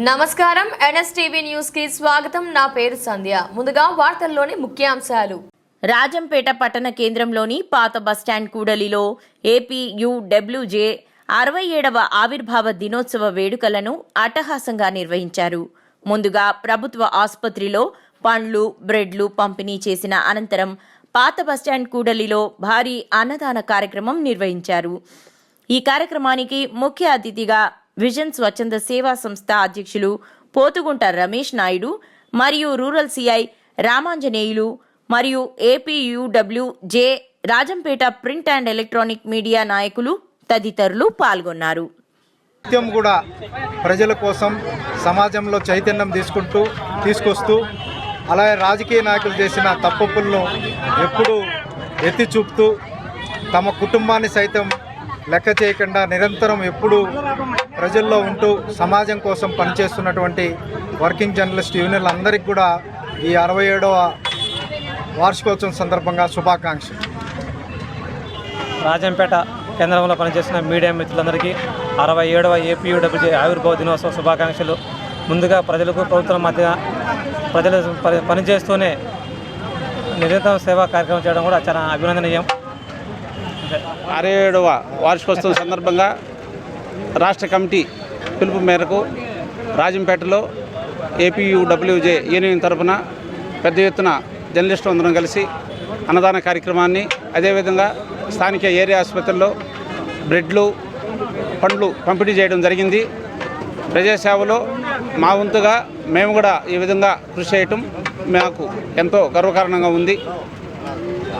నమస్కారం. ఎన్ఎస్టీవీ న్యూస్కి స్వాగతం. నా పేరు సంధ్య. ముందుగా వార్తల్లోని ముఖ్యాంశాలు. రాజంపేట పట్టణ కేంద్రంలోని పాత బస్టాండ్ కూడలిలో ఏపీయూడబ్ల్యూజే అరవై ఏడవ ఆవిర్భావ దినోత్సవ వేడుకలను అట్టహాసంగా నిర్వహించారు. ముందుగా ప్రభుత్వ ఆసుపత్రిలో పండ్లు బ్రెడ్లు పంపిణీ చేసిన అనంతరం పాత బస్టాండ్ కూడలిలో భారీ అన్నదాన కార్యక్రమం నిర్వహించారు. ఈ కార్యక్రమానికి ముఖ్య అతిథిగా విజన్ స్వచ్ఛంద సేవా సంస్థ అధ్యక్షులు పోతుగుంట రమేష్ నాయుడు మరియు రూరల్ సిఐ రామాంజనేయులు మరియు APUW J Rajampet print and electronic media నాయకులు తదితరులు పాల్గొన్నారు. నిత్యం కూడా ప్రజల కోసం సమాజంలో చైతన్యం తీసుకుంటూ తీసుకొస్తూ అలాగే రాజకీయ నాయకులు చేసిన తప్పులను ఎప్పుడూ ఎత్తి చూపుతూ తమ కుటుంబాన్ని సైతం లెక్క చేయకుండా నిరంతరం ఎప్పుడూ ప్రజల్లో ఉంటూ సమాజం కోసం పనిచేస్తున్నటువంటి వర్కింగ్ జర్నలిస్ట్ యూనియన్లందరికీ కూడా ఈ అరవై ఏడవ వార్షికోత్సవం సందర్భంగా శుభాకాంక్షలు. రాజంపేట కేంద్రంలో పనిచేస్తున్న మీడియా మిత్రులందరికీ అరవై ఏడవ ఏపీయూడబ్ల్యూజే ఆవిర్భావ దినోత్సవ శుభాకాంక్షలు. ముందుగా ప్రజలకు ప్రభుత్వం మధ్య ప్రజలు పనిచేస్తూనే నిరంతరం సేవా కార్యక్రమం చేయడం కూడా చాలా అభినందనీయం. అరవై ఏడవ వార్షికోత్సవం సందర్భంగా రాష్ట్ర కమిటీ పిలుపు మేరకు రాజంపేటలో ఏపీయూడబ్ల్యూజే యూనియన్ తరఫున పెద్ద ఎత్తున జర్నలిస్టులు అందరం కలిసి అన్నదాన కార్యక్రమాన్ని అదేవిధంగా స్థానిక ఏరియా ఆసుపత్రుల్లో బ్రెడ్లు పండ్లు పంపిణీ చేయడం జరిగింది. ప్రజాసేవలో మా వంతుగా మేము కూడా ఈ విధంగా కృషి చేయటం మాకు ఎంతో గర్వకారణంగా ఉంది.